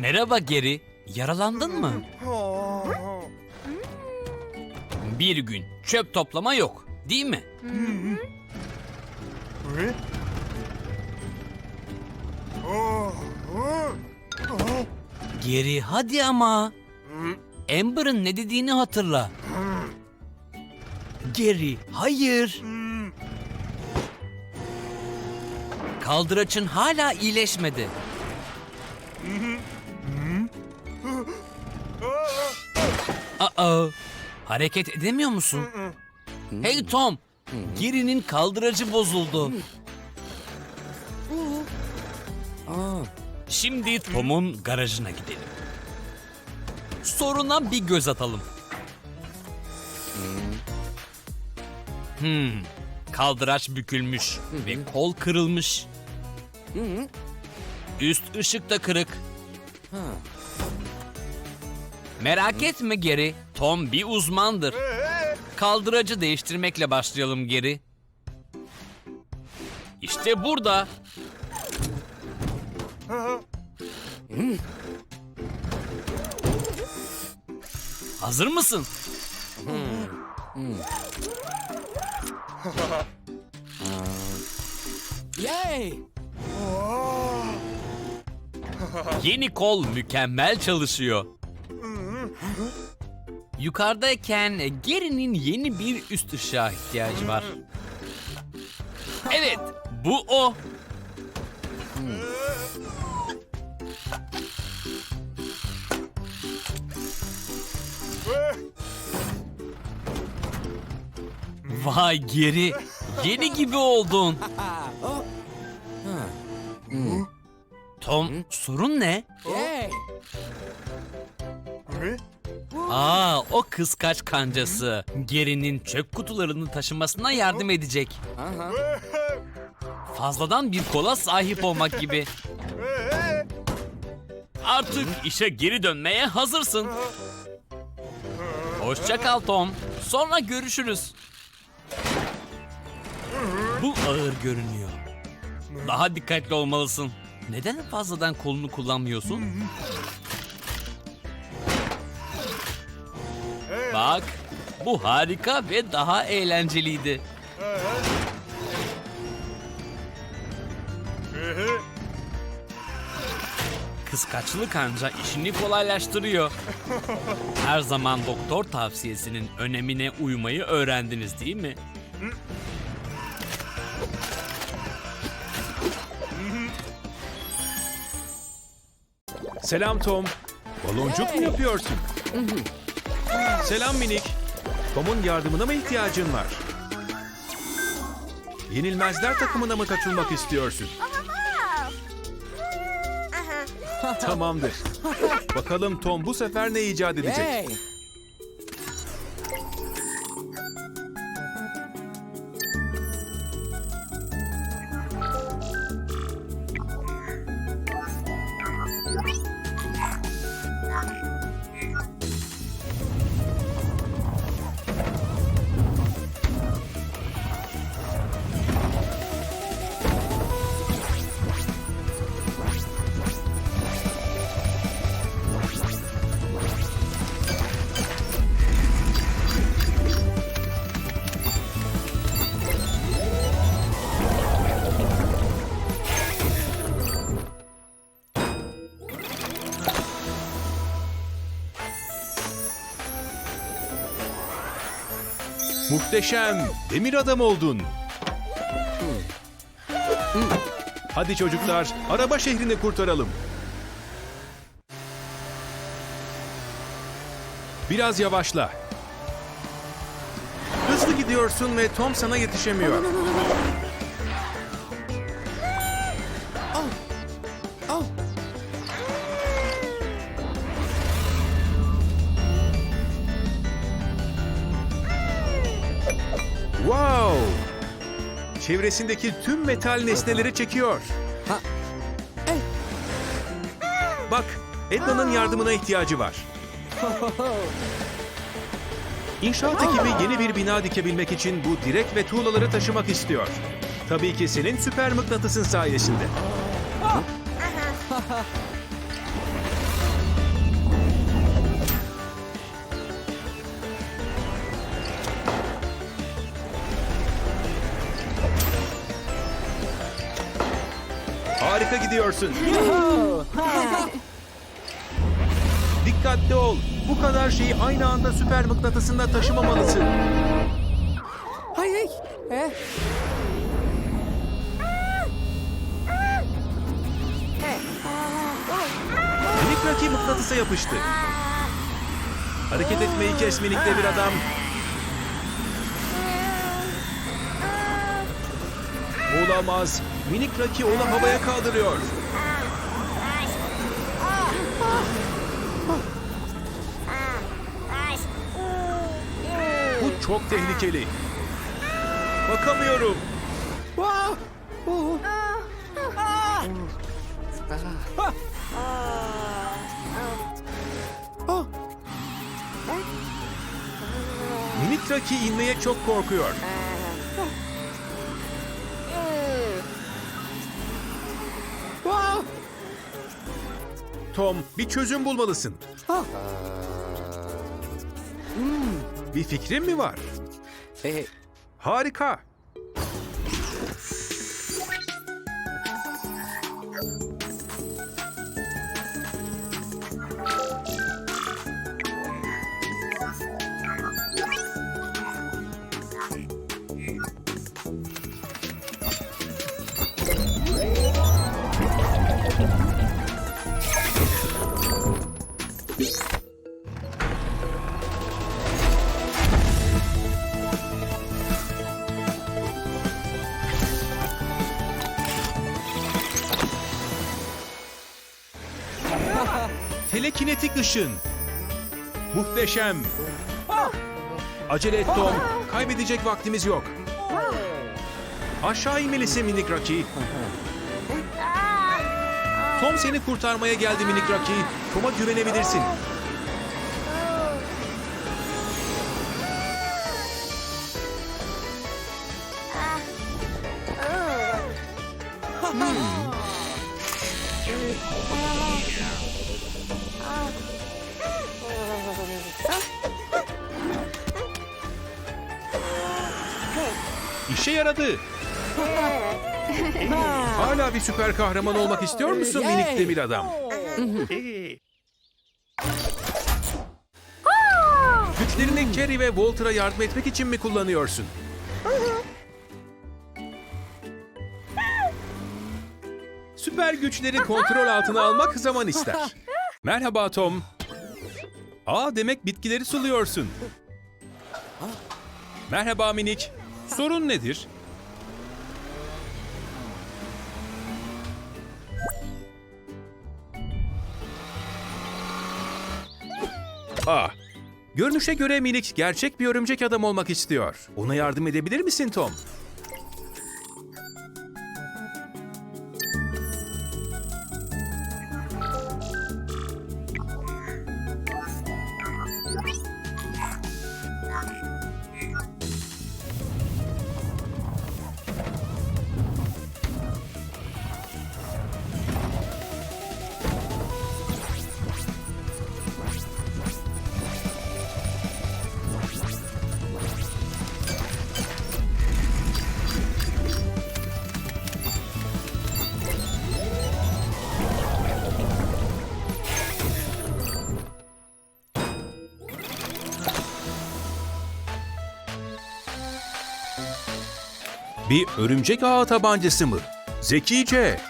Merhaba Geri. Yaralandın mı? Bir gün çöp toplama yok, değil mi? Geri hadi ama. Amber'ın ne dediğini hatırla. Geri, hayır. Kaldıraçın hala iyileşmedi. Aa, hareket edemiyor musun? Hey Tom, Geri'nin kaldıracı bozuldu. Şimdi Tom'un garajına gidelim. Soruna bir göz atalım. Hmm, kaldıraç bükülmüş ve kol kırılmış. Üst ışık da kırık. Merak etme Geri, Tom bir uzmandır. Kaldıracı değiştirmekle başlayalım Geri. İşte burada. Hazır mısın? Yay! Yeni kol mükemmel çalışıyor. Yukarıdayken Gary'nin yeni bir üst ışığa ihtiyacı var. Evet, bu o. Vay Geri, yeni gibi oldun. Tom, sorun ne? Aa, o kıskaç kancası. Geri'nin çöp kutularını taşımasına yardım edecek. Fazladan bir kola sahip olmak gibi. Artık işe geri dönmeye hazırsın. Hoşça kal Tom. Sonra görüşürüz. Bu ağır görünüyor. Daha dikkatli olmalısın. Neden fazladan kolunu kullanmıyorsun? Bak, bu harika ve daha eğlenceliydi. Kıskaçlık anca işini kolaylaştırıyor. Her zaman doktor tavsiyesinin önemine uymayı öğrendiniz değil mi? Selam Tom. Baloncuk mu yapıyorsun? Selam minik. Tom'un yardımına mı ihtiyacın var? Yenilmezler takımına mı katılmak istiyorsun? Tamamdır. Bakalım Tom bu sefer ne icat edecek? Muhteşem. Demir adam oldun. Hadi çocuklar, araba şehrini kurtaralım. Biraz yavaşla. Hızlı gidiyorsun ve Tom sana yetişemiyor. Wow! Çevresindeki tüm metal nesneleri çekiyor. Bak, Edna'nın yardımına ihtiyacı var. İnşaat ekibi yeni bir bina dikebilmek için bu direk ve tuğlaları taşımak istiyor. Tabii ki senin süper mıknatısın sayesinde. Gidiyorsun. Dikkatli ol. Bu kadar şeyi aynı anda süper mıknatısında taşımamalısın. Hay hay. Eh. Minik Rocky mıknatısa yapıştı. Hareket etmeyi kes minik bir adam. Olamaz. Minik Rocky onu havaya kaldırıyor. Bu çok tehlikeli. Bakamıyorum. Minik Rocky inmeye çok korkuyor. Tom, bir çözüm bulmalısın. Ah. Bir fikrin mi var? Eh. Harika. Telekinetik ışın. Muhteşem. Acele et Tom. Kaybedecek vaktimiz yok. Aşağı inmelisin minik Rocky. Tom seni kurtarmaya geldi minik Rocky. Tom'a güvenebilirsin. Yaradı. Hala bir süper kahraman olmak istiyor musun minik demir adam? Güçlerini Kerry ve Walter'a yardım etmek için mi kullanıyorsun? Süper güçleri kontrol altına almak zaman ister. Merhaba Tom. Aa demek bitkileri suluyorsun. Merhaba minik. Sorun nedir? Ah, görünüşe göre minik gerçek bir örümcek adam olmak istiyor. Ona yardım edebilir misin Tom? Bir örümcek ağı tabancası mı? Zekice.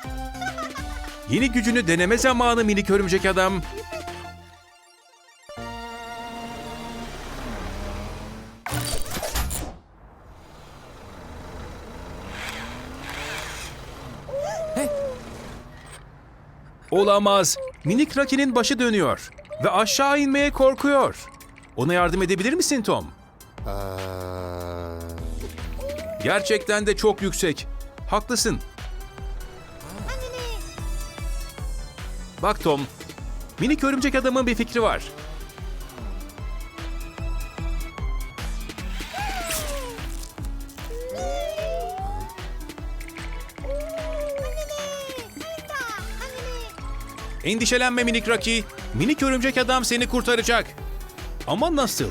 Yeni gücünü deneme zamanı minik örümcek adam. Olamaz. Minik Rocky'nin başı dönüyor ve aşağı inmeye korkuyor. Ona yardım edebilir misin Tom? Gerçekten de çok yüksek. Haklısın. Bak Tom, minik örümcek adamın bir fikri var. Endişelenme minik Rocky. Minik örümcek adam seni kurtaracak. Ama nasıl?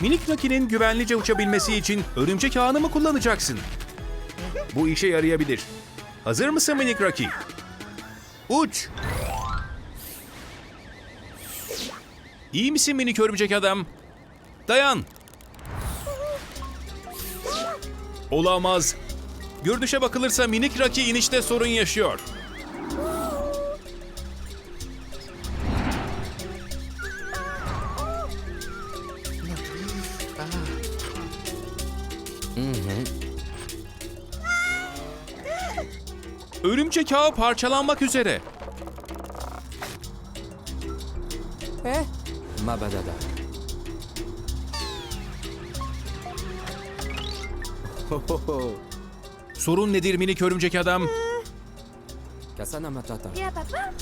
Minik Rocky'nin güvenlice uçabilmesi için örümcek ağını mı kullanacaksın? Bu işe yarayabilir. Hazır mısın minik Rocky? Uç. İyi misin minik örümcek adam? Dayan. Olamaz. Görünüşe bakılırsa minik Rocky inişte sorun yaşıyor. Örümcek ağı parçalanmak üzere. Eh? Mabadada. Ho ho ho. Sorun nedir minik örümcek adam? Kasana matata. Ya papa.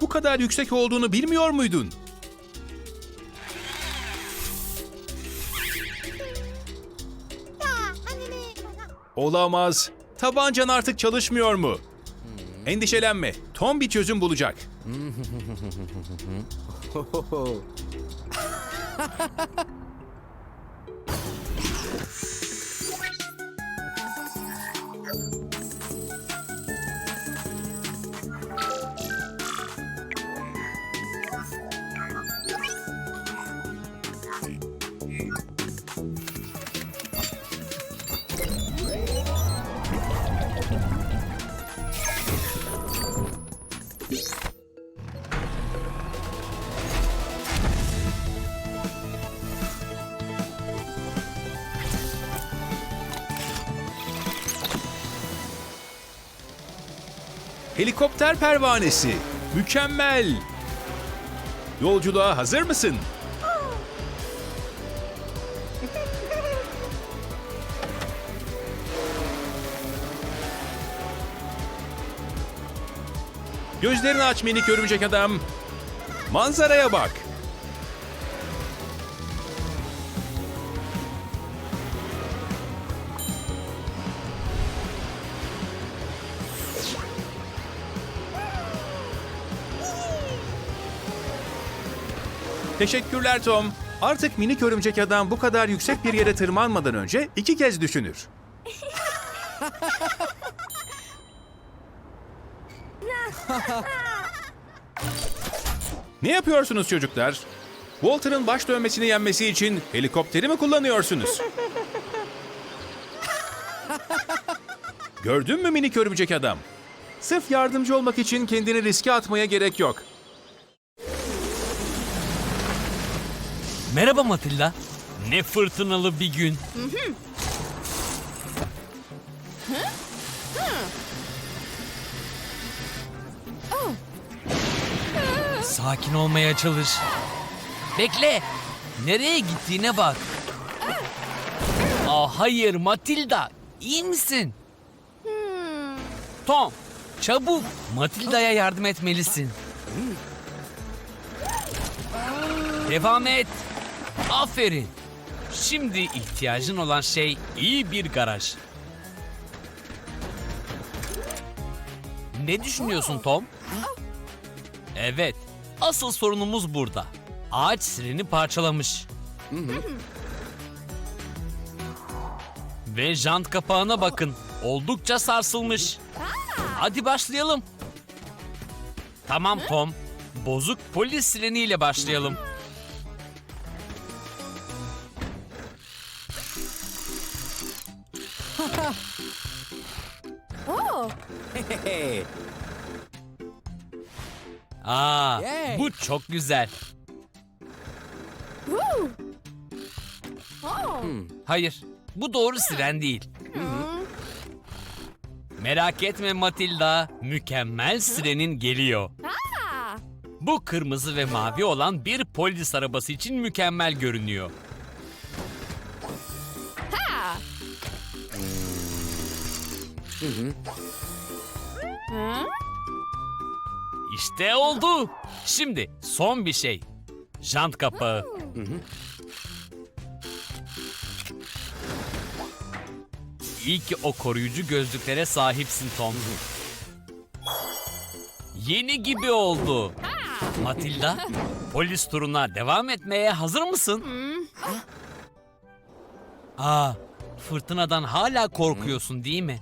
Bu kadar yüksek olduğunu bilmiyor muydun? Olamaz. Tabancan artık çalışmıyor mu? Endişelenme. Tom bir çözüm bulacak. Helikopter pervanesi. Mükemmel. Yolculuğa hazır mısın? Gözlerini aç minik örümcek adam. Manzaraya bak. Teşekkürler Tom. Artık minik örümcek adam bu kadar yüksek bir yere tırmanmadan önce iki kez düşünür. ne yapıyorsunuz çocuklar? Walter'ın baş dönmesini yenmesi için helikopteri mi kullanıyorsunuz? Gördün mü minik örümcek adam? Sırf yardımcı olmak için kendini riske atmaya gerek yok. Merhaba Matilda. Ne fırtınalı bir gün. Sakin olmaya çalış. Bekle. Nereye gittiğine bak. Aa, hayır Matilda. İyi misin? Tom, çabuk. Matilda'ya yardım etmelisin. Devam et. Aferin. Şimdi ihtiyacın olan şey iyi bir garaj. Ne düşünüyorsun Tom? Evet, asıl sorunumuz burada. Ağaç sireni parçalamış. Ve jant kapağına bakın. Oldukça sarsılmış. Hadi başlayalım. Tamam Tom. Bozuk polis sireniyle başlayalım. Aa, Yay. bu çok güzel. Hayır, bu doğru siren değil. Merak etme Matilda, mükemmel sirenin geliyor. Bu kırmızı ve mavi olan bir polis arabası için mükemmel görünüyor. İşte oldu. Şimdi son bir şey. Jant kapağı. İyi ki o koruyucu gözlüklere sahipsin Tom. Yeni gibi oldu. Matilda, polis turuna devam etmeye hazır mısın? Aa, fırtınadan hala korkuyorsun değil mi?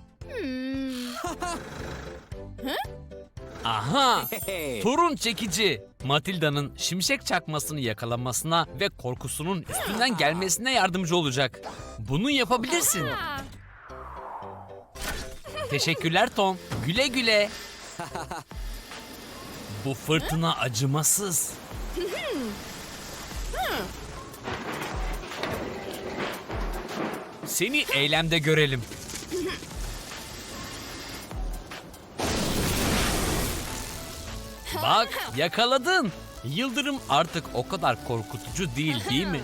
Aha! Torun çekici. Matilda'nın şimşek çakmasını yakalamasına ve korkusunun üstünden gelmesine yardımcı olacak. Bunu yapabilirsin. Teşekkürler Tom. Güle güle. Bu fırtına acımasız. Seni eylemde görelim. Bak yakaladın. Yıldırım artık o kadar korkutucu değil değil mi?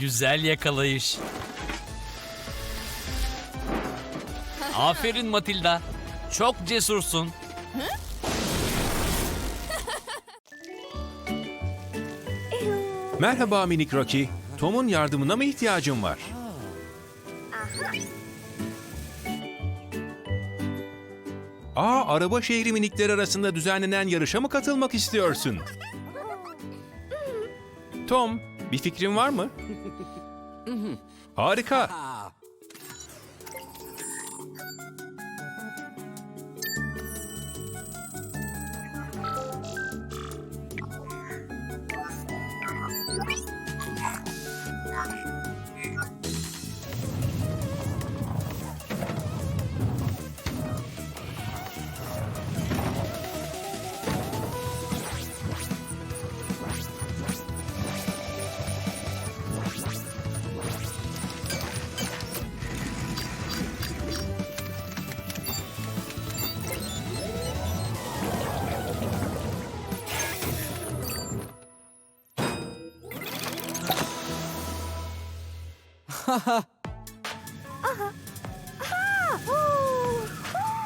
Güzel yakalayış. Aferin Matilda. Çok cesursun. Merhaba minik Rocky. Tom'un yardımına mı ihtiyacın var? Aa, araba şehri minikleri arasında düzenlenen yarışa mı katılmak istiyorsun? Tom, bir fikrin var mı? Harika.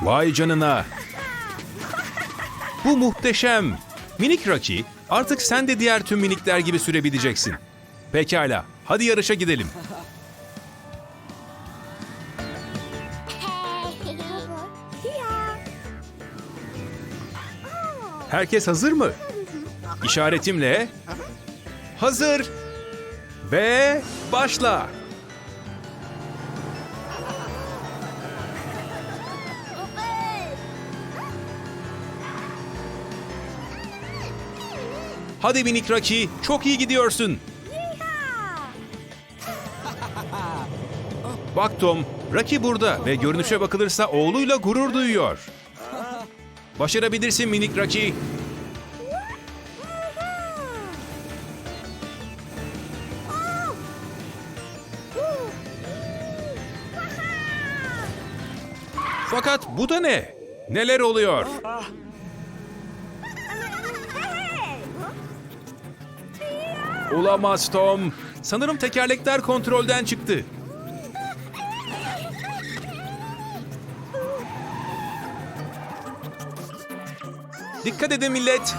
Vay canına. Bu muhteşem. Minik Rocky, artık sen de diğer tüm minikler gibi sürebileceksin. Pekala, hadi yarışa gidelim. Herkes hazır mı? İşaretimle hazır ve başla. Hadi minik Rocky, çok iyi gidiyorsun. Bak Tom, Rocky burada ve görünüşe bakılırsa oğluyla gurur duyuyor. Başarabilirsin minik Rocky. Fakat bu da ne? Neler oluyor? Olamaz Tom. Sanırım tekerlekler kontrolden çıktı. Dikkat edin millet.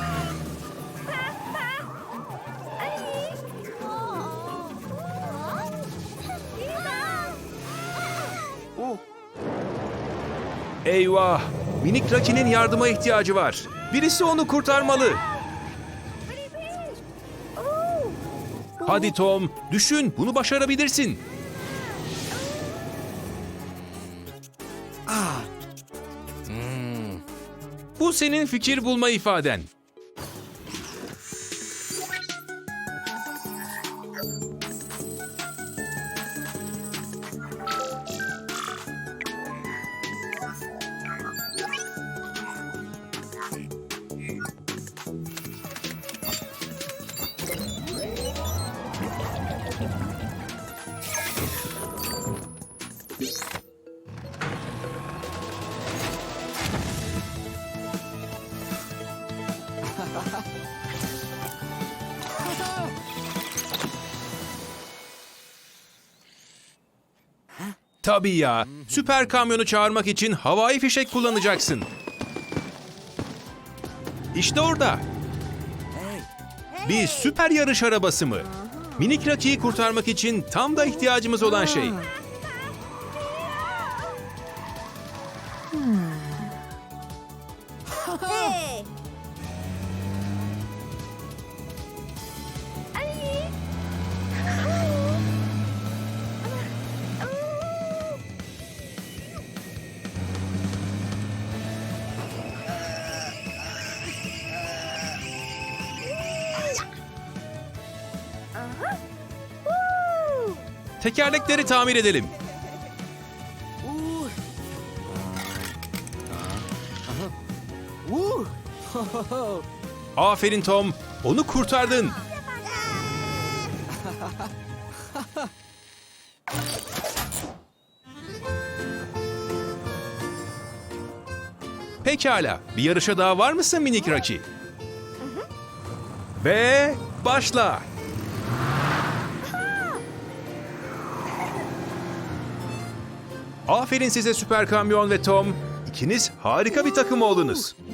Eyvah! Minik Rocky'nin yardıma ihtiyacı var. Birisi onu kurtarmalı. Hadi Tom, düşün. Bunu başarabilirsin. Bu senin fikir bulma ifaden. Tabii ya. Süper kamyonu çağırmak için havai fişek kullanacaksın. İşte orada. Bir süper yarış arabası mı? Minik Rocky'yi kurtarmak için tam da ihtiyacımız olan şey. Tekerlekleri tamir edelim. Aferin Tom. Onu kurtardın. Pekala. Bir yarışa daha var mısın minik Rocky? Ve başla. Aferin size Süper Kamyon ve Tom. İkiniz harika bir takım oldunuz.